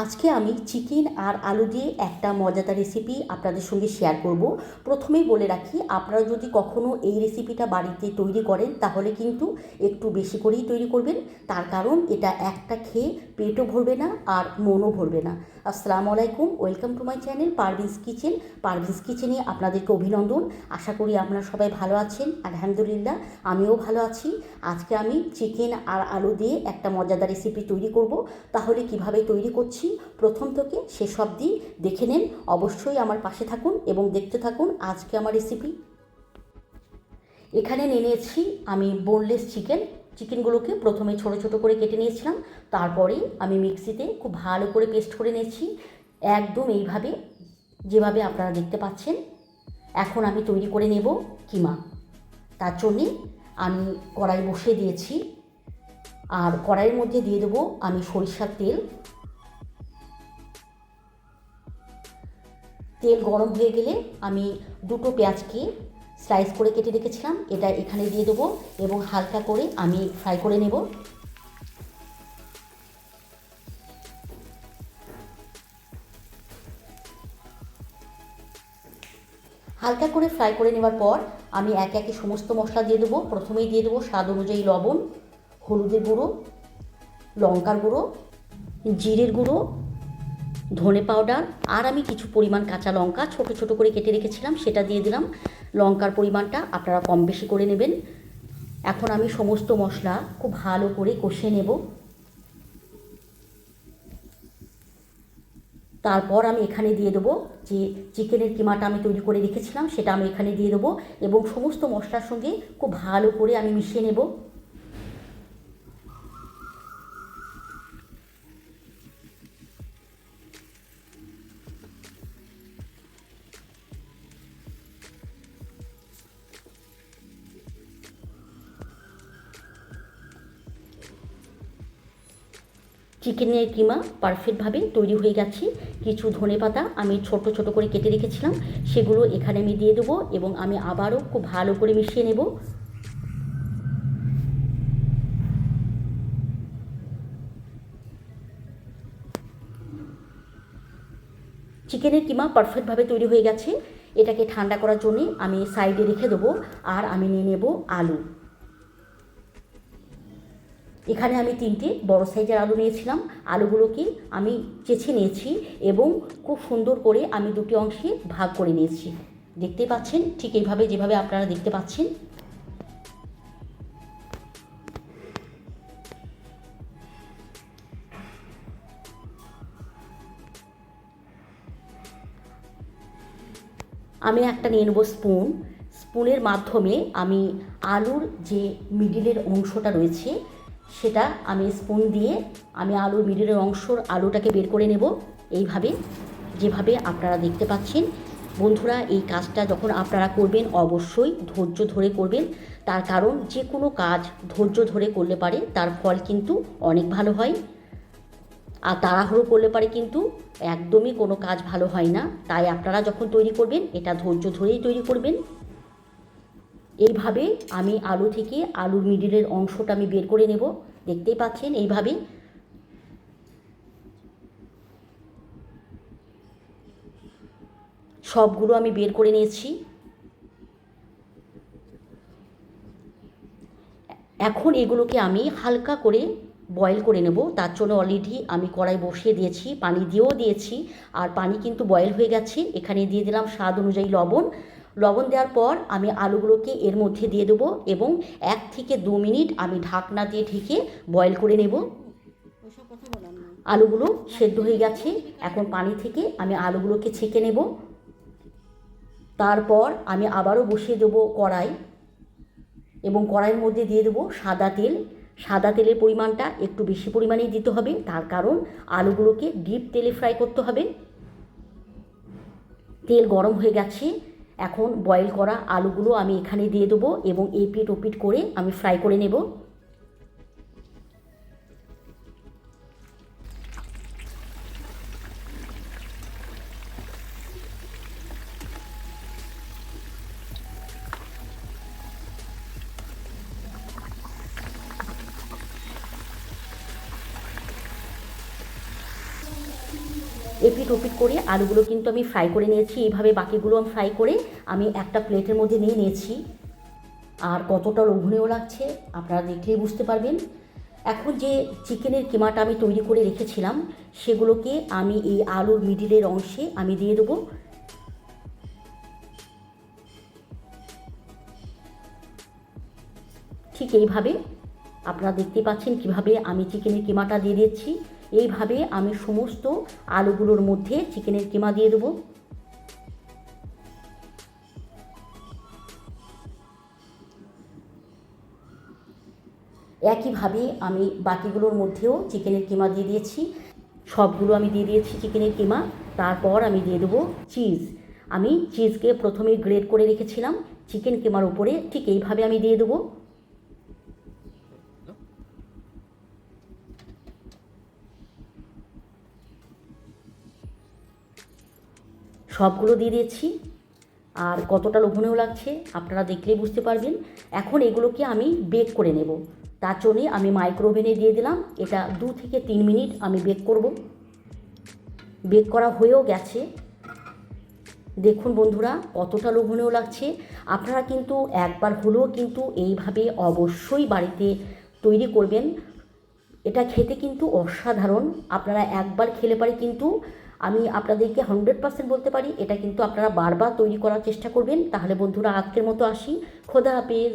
আজকে আমি চিকেন আর আলু দিয়ে একটা মজাদার রেসিপি আপনাদের সঙ্গে শেয়ার করব। প্রথমেই বলে রাখি, আপনারা যদি কখনও এই রেসিপিটা বাড়িতে তৈরি করেন, তাহলে কিন্তু একটু বেশি করেই তৈরি করবেন। তার কারণ এটা একটা খেয়ে পেটও ভরবে না আর মনও ভরবে না। আসসালামু আলাইকুম welcome to my channel Parveen's kitchen Parveen's কিচেনে আপনাদেরকে অভিনন্দন। আশা করি আপনারা সবাই ভালো আছেন। আলহামদুলিল্লাহ, আমিও ভালো আছি। আজকে আমি চিকেন আর আলু দিয়ে একটা মজাদার রেসিপি তৈরি করব। তাহলে কীভাবে তৈরি করছি প্রথম থেকে শেষ অবধি দেখে নেন, অবশ্যই আমার পাশে থাকুন এবং দেখতে থাকুন আজকে আমার রেসিপি এখানে নিয়ে নিয়েছি আমি বোনলেস চিকেন চিকেনগুলোকে প্রথমে ছোট ছোট করে কেটে নিয়েছিলাম, তারপরে আমি মিক্সিতে খুব ভালো করে পেস্ট করে নিয়েছি। একদম এইভাবে, যেভাবে আপনারা দেখতে পাচ্ছেন। এখন আমি তৈরি করে নেব কিমা। তার জন্যে আমি কড়াই বসিয়ে দিয়েছি। আর কড়াইয়ের মধ্যে দিয়ে দেবো আমি সরিষার তেল। তেল গরম হয়ে গেলে আমি দুটো পেঁয়াজকে স্লাইস করে কেটে রেখেছিলাম। এটা এখানে দিয়ে দেবো এবং হালকা করে আমি ফ্রাই করে নেব। হালকা করে ফ্রাই করে নেওয়ার পর আমি একে একে সমস্ত মশলা দিয়ে দেবো। প্রথমেই দিয়ে দেবো স্বাদ অনুযায়ী লবণ, হলুদের গুঁড়ো, লঙ্কার গুঁড়ো, জিরের গুঁড়ো ধনে পাউডার আর আমি কিছু পরিমাণ কাঁচা লঙ্কা ছোট ছোট করে কেটে রেখেছিলাম, সেটা দিয়ে দিলাম। লঙ্কার পরিমাণটা আপনারা কম বেশি করে নেবেন। এখন আমি সমস্ত মশলা খুব ভালো করে কষে নেব। তারপর আমি এখানে দিয়ে দেবো যে চিকেনের কিমাটা আমি তৈরি করে রেখেছিলাম, সেটা আমি এখানে দিয়ে দেবো এবং সমস্ত মশলার সঙ্গে খুব ভালো করে আমি মিশিয়ে নেব। চিকেনের কিমা পারফেক্টভাবে তৈরি হয়ে গেছে। কিছু ধনে পাতা আমি ছোট ছোট করে কেটে রেখেছিলাম। সেগুলো এখানে আমি দিয়ে দেবো এবং আমি আবারও খুব ভালো করে মিশিয়ে নেব। চিকেনের কিমা পারফেক্টভাবে তৈরি হয়ে গেছে। এটাকে ঠান্ডা করার জন্যে আমি সাইডে রেখে দেবো। আর আমি নিয়ে নেব আলু। এখানে আমি তিনটে বড় সাইজের আলু নিয়েছিলাম। আলুগুলোকে আমি চেছে নিয়েছি এবং খুব সুন্দর করে আমি দুটি অংশে ভাগ করে নিয়েছি। দেখতে পাচ্ছেন? ঠিক এইভাবে যেভাবে আপনারা দেখতে পাচ্ছেন। আমি একটা নিয়ে নেব স্পুন। স্পুনের মাধ্যমে আমি আলুর যে মিডিলের অংশটা রয়েছে সেটা আমি স্পুন দিয়ে আমি আলুর মিডিলের অংশর আলুটাকে বের করে নেব। এইভাবে, যেভাবে আপনারা দেখতে পাচ্ছেন। বন্ধুরা, এই কাজটা যখন আপনারা করবেন, অবশ্যই ধৈর্য ধরে করবেন। তার কারণ যে কোনো কাজ ধৈর্য ধরে করলে পারে, তার ফল কিন্তু অনেক ভালো হয়। আর তাড়াহুড়ো করলে পারে কিন্তু, একদমই কোনো কাজ ভালো হয় না। তাই আপনারা যখন তৈরি করবেন, এটা ধৈর্য ধরেই তৈরি করবেন। এইভাবে আমি আলু থেকে আলুর মিডিলের অংশটা আমি বের করে নেব। দেখতেই পাচ্ছেন এইভাবে। সবগুলো আমি বের করে নিয়েছি। এখন এগুলোকে আমি হালকা করে বয়েল করে নেব। তার জন্য অলরেডি আমি কড়াই বসিয়ে দিয়েছি, পানি দিয়েও দিয়েছি। আর পানি কিন্তু বয়েল হয়ে গেছে। এখানে দিয়ে দিলাম স্বাদ অনুযায়ী লবণ। লবণ দেওয়ার পর আমি আলুগুলোকে এর মধ্যে দিয়ে দেবো এবং এক থেকে দু মিনিট আমি ঢাকনা দিয়ে ঢেকে বয়েল করে নেব। আলুগুলো সেদ্ধ হয়ে গেছে। এখন পানি থেকে আমি আলুগুলোকে ছেঁকে নেব। তারপর আমি আবারও বসিয়ে দেবো কড়াই এবং কড়াইয়ের মধ্যে দিয়ে দেবো সাদা তেল। সাদা তেলের পরিমাণটা একটু বেশি পরিমাণেই দিতে হবে। তার কারণ আলুগুলোকে ডিপ তেলে ফ্রাই করতে হবে। তেল গরম হয়ে গেছে। এখন বয়েল করা আলুগুলো আমি এখানে দিয়ে দেবো এবং এপিট ওপিট করে আমি ফ্রাই করে নেব। এপিট ওপিট করে আলুগুলো কিন্তু আমি ফ্রাই করে নিয়েছি। এইভাবে বাকিগুলো আমি ফ্রাই করে আমি একটা প্লেটের মধ্যে নিয়ে নিয়েছি। আর কতটা লোভনীয় লাগছে, আপনারা দেখলেই বুঝতে পারবেন। এখন যে চিকেনের কিমাটা আমি তৈরি করে রেখেছিলাম, সেগুলোকে আমি এই আলুর মিডিলের অংশে আমি দিয়ে দেবো। ঠিক এইভাবে আপনারা দেখতে পাচ্ছেন কীভাবে আমি চিকেনের কিমাটা দিয়ে দিচ্ছি এইভাবে আমি সমস্ত আলুগুলোর মধ্যে চিকেনের কিমা দিয়ে দেবো। একইভাবে আমি বাকিগুলোর মধ্যেও চিকেনের কিমা দিয়ে দিয়েছি। সবগুলো আমি দিয়ে দিয়েছি চিকেনের কিমা। তারপর আমি দিয়ে দেবো চিজ। আমি চিজকে প্রথমে গ্রেড করে রেখেছিলাম। চিকেন কিমার উপরে ঠিক এইভাবে আমি দিয়ে দেবো। সবগুলো দিয়ে দিয়েছি। আর কতটা লোভনীয় লাগছে আপনারা দেখলেই বুঝতে পারবেন। এখন এগুলোকে আমি বেক করে নেব। তার জন্যে আমি মাইক্রোওভেনে দিয়ে দিলাম। এটা দু থেকে তিন মিনিট আমি বেক করব। বেক করা হয়েও গেছে। দেখুন বন্ধুরা, কতটা লোভনীয় লাগছে। আপনারা কিন্তু একবার হলেও কিন্তু এইভাবে অবশ্যই বাড়িতে তৈরি করবেন। এটা খেতে কিন্তু অসাধারণ। আপনারা একবার খেলে পারে কিন্তু আমি আপনাদেরকে হান্ড্রেড পার্সেন্ট বলতে পারি, এটা কিন্তু আপনারা বারবার তৈরি করার চেষ্টা করবেন। তাহলে বন্ধুরা, আজকের মতো আসি। খোদা হাফেজ।